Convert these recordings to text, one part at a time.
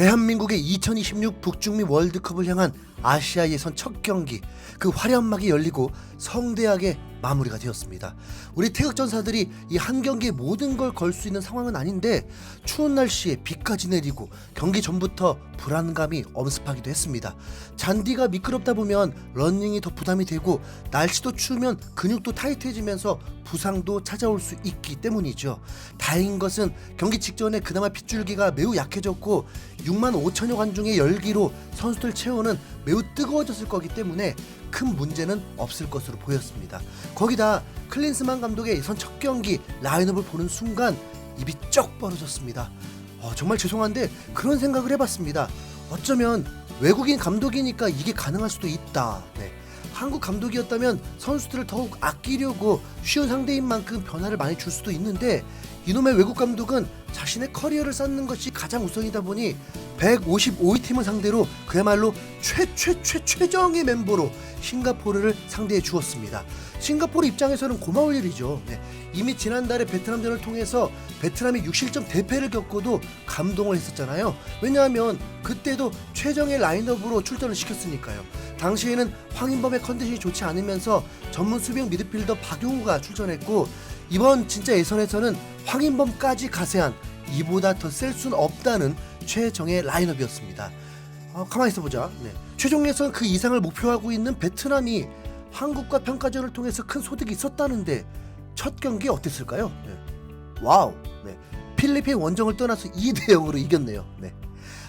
대한민국의 2026 북중미 월드컵을 향한 아시아 예선 첫 경기. 그 화려한 막이 열리고 성대하게 마무리가 되었습니다. 우리 태극 전사들이 이 한 경기에 모든 걸 걸 수 있는 상황은 아닌데 추운 날씨에 비까지 내리고 경기 전부터 불안감이 엄습하기도 했습니다. 잔디가 미끄럽다 보면 런닝이 더 부담이 되고 날씨도 추우면 근육도 타이트해지면서 부상도 찾아올 수 있기 때문이죠. 다행인 것은 경기 직전에 그나마 빗줄기가 매우 약해졌고 6만 5천여 관중의 열기로 선수들 체온은 매우 뜨거워졌을 거기 때문에 큰 문제는 없을 것으로 보였습니다. 거기다 클린스만 감독의 예선 첫 경기 라인업을 보는 순간 입이 쩍 벌어졌습니다. 어, 정말 죄송한데 그런 생각을 해봤습니다. 어쩌면 외국인 감독이니까 이게 가능할 수도 있다. 네. 한국 감독이었다면 선수들을 더욱 아끼려고 쉬운 상대인 만큼 변화를 많이 줄 수도 있는데 이놈의 외국 감독은 자신의 커리어를 쌓는 것이 가장 우선이다 보니 155위 팀을 상대로 그야말로 최최 최 최정의 멤버로 싱가포르를 상대해 주었습니다. 싱가포르 입장에서는 고마울 일이죠. 네. 이미 지난달에 베트남전을 통해서 베트남이 6실점 대패를 겪고도 감동을 했었잖아요. 왜냐하면 그때도 최정의 라인업으로 출전을 시켰으니까요. 당시에는 황인범의 컨디션이 좋지 않으면서 전문 수비형 미드필더 박용우가 출전했고 이번 진짜 예선에서는 황인범까지 가세한 이보다 더셀 수는 없다는 최정의 라인업이었습니다. 어, 가만히 있어보자. 네. 최종 예선 그 이상을 목표하고 있는 베트남이 한국과 평가전을 통해서 큰 소득이 있었다는데 첫 경기 어땠을까요? 네. 와우. 네. 필리핀 원정을 떠나서 2대 0으로 이겼네요. 네.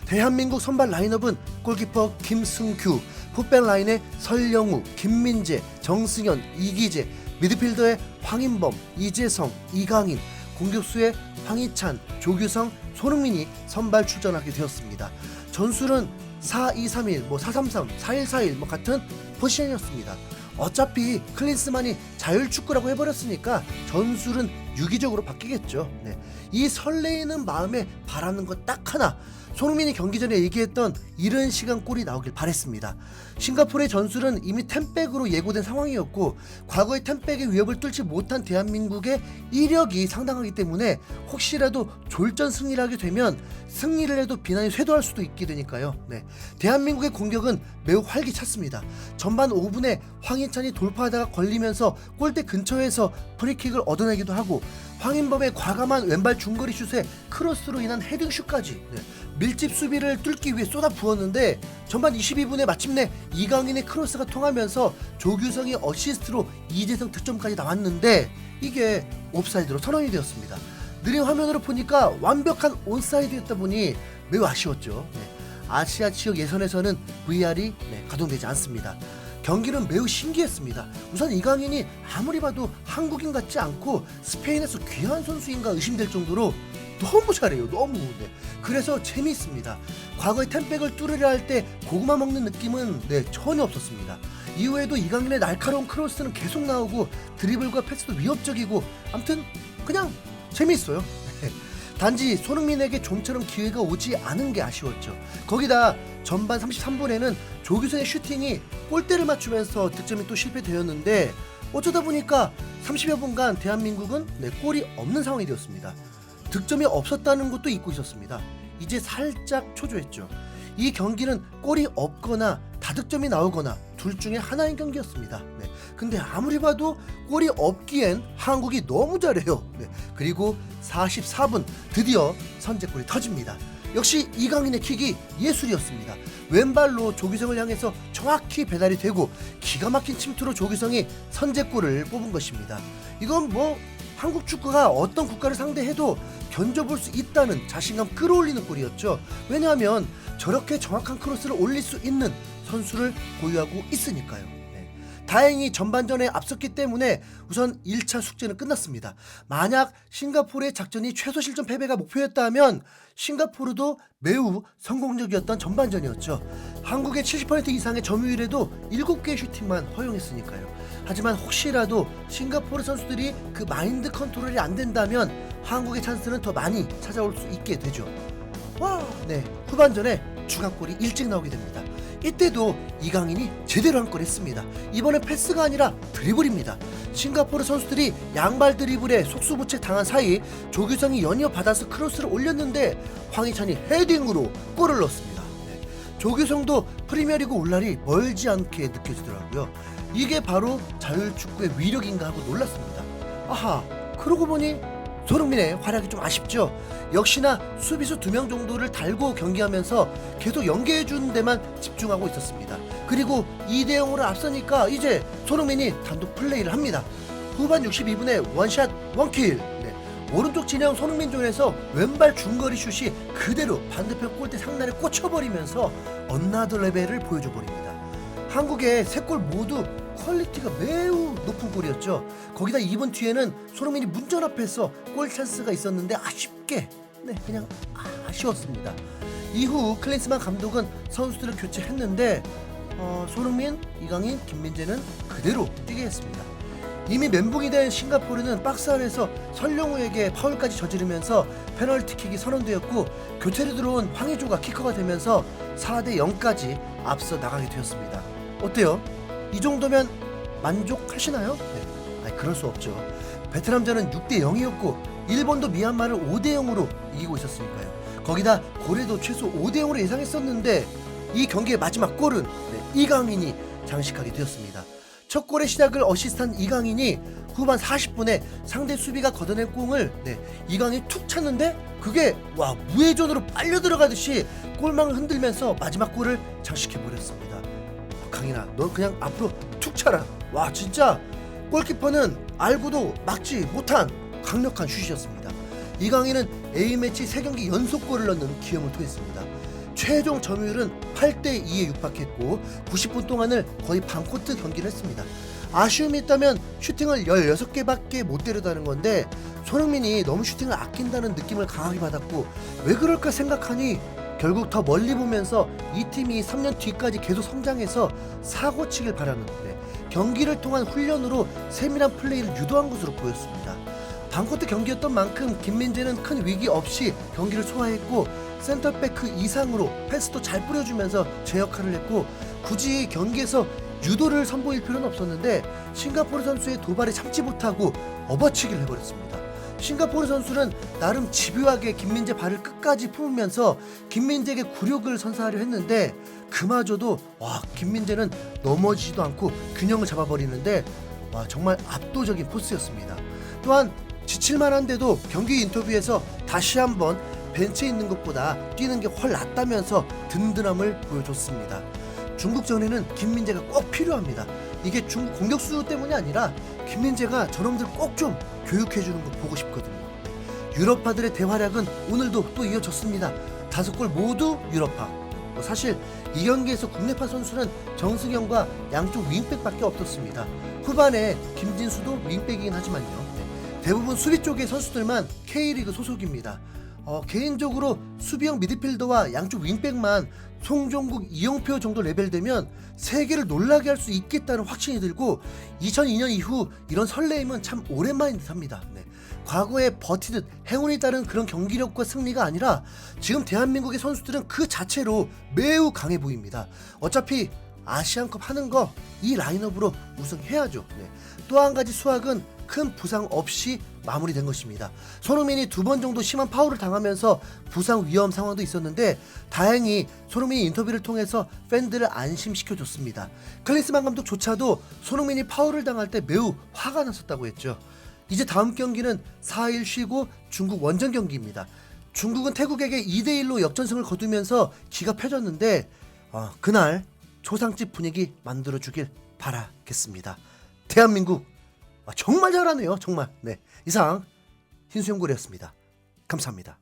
대한민국 선발 라인업은 골키퍼 김승규, 풋백 라인의 설영우, 김민재, 정승현, 이기재, 미드필더의 황인범, 이재성, 이강인, 공격수의 황희찬, 조규성, 손흥민이 선발 출전하게 되었습니다. 전술은 4-2-3-1, 뭐 4-3-3, 4-1-4-1 뭐 같은 포지션이었습니다. 어차피 클린스만이 자율축구라고 해버렸으니까 전술은 유기적으로 바뀌겠죠. 네. 이 설레이는 마음에 바라는 것 딱 하나. 손흥민이 경기 전에 얘기했던 이른 시간 골이 나오길 바랬습니다. 싱가포르의 전술은 이미 템백으로 예고된 상황이었고 과거의 템백의 위협을 뚫지 못한 대한민국의 이력이 상당하기 때문에 혹시라도 졸전 승리를 하게 되면 승리를 해도 비난이 쇄도할 수도 있게 되니까요. 네. 대한민국의 공격은 매우 활기찼습니다. 전반 5분에 황희찬이 돌파하다가 걸리면서 골대 근처에서 프리킥을 얻어내기도 하고 황인범의 과감한 왼발 중거리 슛에 크로스로 인한 헤딩슛까지 네. 밀집 수비를 뚫기 위해 쏟아 부었는데 전반 22분에 마침내 이강인의 크로스가 통하면서 조규성이 어시스트로 이재성 득점까지 나왔는데 이게 옵사이드로 선언이 되었습니다. 느린 화면으로 보니까 완벽한 온사이드였다 보니 매우 아쉬웠죠. 네. 아시아 지역 예선에서는 VR이 네, 가동되지 않습니다. 경기는 매우 신기했습니다. 우선 이강인이 아무리 봐도 한국인 같지 않고 스페인에서 귀한 선수인가 의심될 정도로 너무 잘해요. 너무. 네. 그래서 재미있습니다. 과거에 템백을 뚫으려 할 때 고구마 먹는 느낌은 네, 전혀 없었습니다. 이후에도 이강인의 날카로운 크로스는 계속 나오고 드리블과 패스도 위협적이고 아무튼 그냥 재미있어요. 단지 손흥민에게 좀처럼 기회가 오지 않은 게 아쉬웠죠. 거기다 전반 33분에는 조규성의 슈팅이 골대를 맞추면서 득점이 또 실패되었는데 어쩌다 보니까 30여 분간 대한민국은 네, 골이 없는 상황이 되었습니다. 득점이 없었다는 것도 잊고 있었습니다. 이제 살짝 초조했죠. 이 경기는 골이 없거나 다득점이 나오거나 둘 중에 하나인 경기였습니다. 네. 근데 아무리 봐도 골이 없기엔 한국이 너무 잘해요. 네. 그리고 44분 드디어 선제골이 터집니다. 역시 이강인의 킥이 예술이었습니다. 왼발로 조기성을 향해서 정확히 배달이 되고 기가 막힌 침투로 조기성이 선제골을 뽑은 것입니다. 이건 뭐 한국 축구가 어떤 국가를 상대해도 견뎌볼 수 있다는 자신감 끌어올리는 골이었죠. 왜냐하면 저렇게 정확한 크로스를 올릴 수 있는 선수를 보유하고 있으니까요. 네. 다행히 전반전에 앞섰기 때문에 우선 1차 숙제는 끝났습니다. 만약 싱가포르의 작전이 최소 실점 패배가 목표였다면 싱가포르도 매우 성공적이었던 전반전이었죠. 한국의 70% 이상의 점유율에도 7개의 슈팅만 허용했으니까요. 하지만 혹시라도 싱가포르 선수들이 그 마인드 컨트롤이 안 된다면 한국의 찬스는 더 많이 찾아올 수 있게 되죠. 와, 네. 후반전에 추가골이 일찍 나오게 됩니다. 이때도 이강인이 제대로 한 걸 했습니다. 이번엔 패스가 아니라 드리블입니다. 싱가포르 선수들이 양발 드리블에 속수무책 당한 사이 조규성이 연이어 받아서 크로스를 올렸는데 황희찬이 헤딩으로 골을 넣었습니다. 네. 조규성도 프리미어리그 올 날이 멀지 않게 느껴지더라고요. 이게 바로 자율축구의 위력인가 하고 놀랐습니다. 아하, 그러고 보니 손흥민의 활약이 좀 아쉽죠. 역시나 수비수 두 명 정도를 달고 경기하면서 계속 연계해 주는 데만 집중하고 있었습니다. 그리고 2대 0으로 앞서니까 이제 손흥민이 단독 플레이를 합니다. 후반 62분에 원샷 원킬. 네. 오른쪽 진영 손흥민 존에서 왼발 중거리 슛이 그대로 반대편 골대 상단에 꽂혀버리면서 언나더 레벨을 보여줘 버립니다. 한국의 세 골 모두 퀄리티가 매우 높은 골이었죠. 거기다 2분 뒤에는 손흥민이 문전 앞에서 골 찬스가 있었는데 아쉽게 네 그냥 아- 아쉬웠습니다. 이후 클린스만 감독은 선수들을 교체했는데 어, 손흥민, 이강인, 김민재는 그대로 뛰게 했습니다. 이미 멘붕이 된 싱가포르는 박스 안에서 설령우에게 파울까지 저지르면서 페널티킥이 선언되었고 교체로 들어온 황의조가 키커가 되면서 4대 0까지 앞서 나가게 되었습니다. 어때요? 이 정도면 만족하시나요? 네. 아니 그럴 수 없죠. 베트남전은 6대 0이었고 일본도 미얀마를 5대 0으로 이기고 있었으니까요. 거기다 고래도 최소 5대 0으로 예상했었는데 이 경기의 마지막 골은 네, 이강인이 장식하게 되었습니다. 첫 골의 시작을 어시스트한 이강인이 후반 40분에 상대 수비가 걷어낸 공을 네, 이강인이 툭 찼는데 그게 와 무회전으로 빨려 들어가듯이 골망을 흔들면서 마지막 골을 장식해 버렸습니다. 강인아, 넌 그냥 앞으로 툭 차라. 와 진짜 골키퍼는 알고도 막지 못한 강력한 슛이었습니다. 이강인은 A매치 3경기 연속골을 넣는 기염을 토했습니다. 최종 점유율은 8대 2에 육박했고 90분 동안을 거의 반코트 경기를 했습니다. 아쉬움이 있다면 슈팅을 16개밖에 못 때렸다는 건데 손흥민이 너무 슈팅을 아낀다는 느낌을 강하게 받았고 왜 그럴까 생각하니 결국 더 멀리 보면서 이 팀이 3년 뒤까지 계속 성장해서 사고 치길 바라는데 경기를 통한 훈련으로 세밀한 플레이를 유도한 것으로 보였습니다. 반코트 경기였던 만큼 김민재는 큰 위기 없이 경기를 소화했고 센터백 그 이상으로 패스도 잘 뿌려주면서 제 역할을 했고 굳이 경기에서 유도를 선보일 필요는 없었는데 싱가포르 선수의 도발에 참지 못하고 업어치기를 해버렸습니다. 싱가포르 선수는 나름 집요하게 김민재 발을 끝까지 품으면서 김민재에게 굴욕을 선사하려 했는데 그마저도 와 김민재는 넘어지지도 않고 균형을 잡아버리는데 와 정말 압도적인 포스였습니다. 또한 지칠만한데도 경기 인터뷰에서 다시 한번 벤치에 있는 것보다 뛰는 게 훨 낫다면서 든든함을 보여줬습니다. 중국 전에는 김민재가 꼭 필요합니다. 이게 중국 공격수 때문이 아니라 김민재가 저놈들 꼭 좀 교육해주는 거 보고 싶거든요. 유럽파들의 대활약은 오늘도 또 이어졌습니다. 다섯 골 모두 유럽파. 뭐 사실 이 경기에서 국내파 선수는 정승영과 양쪽 윙백밖에 없었습니다. 후반에 김진수도 윙백이긴 하지만요. 네, 대부분 수비 쪽의 선수들만 K리그 소속입니다. 어, 개인적으로 수비형 미드필더와 양쪽 윙백만 송종국, 이영표 정도 레벨 되면 세계를 놀라게 할 수 있겠다는 확신이 들고 2002년 이후 이런 설레임은 참 오랜만인 듯합니다. 네. 과거에 버티듯 행운이 따른 그런 경기력과 승리가 아니라 지금 대한민국의 선수들은 그 자체로 매우 강해 보입니다. 어차피 아시안컵 하는 거 이 라인업으로 우승해야죠. 네. 또한 가지 수학은 큰 부상 없이 마무리된 것입니다. 손흥민이 두 번 정도 심한 파울을 당하면서 부상 위험 상황도 있었는데 다행히 손흥민이 인터뷰를 통해서 팬들을 안심시켜 줬습니다. 클린스만 감독조차도 손흥민이 파울을 당할 때 매우 화가 났었다고 했죠. 이제 다음 경기는 4일 쉬고 중국 원정 경기입니다. 중국은 태국에게 2대1로 역전승을 거두면서 기가 펴졌는데 어, 그날 초상집 분위기 만들어주길 바라겠습니다. 대한민국 아, 정말 잘하네요. 정말. 네. 이상 흰수염고리였습니다. 감사합니다.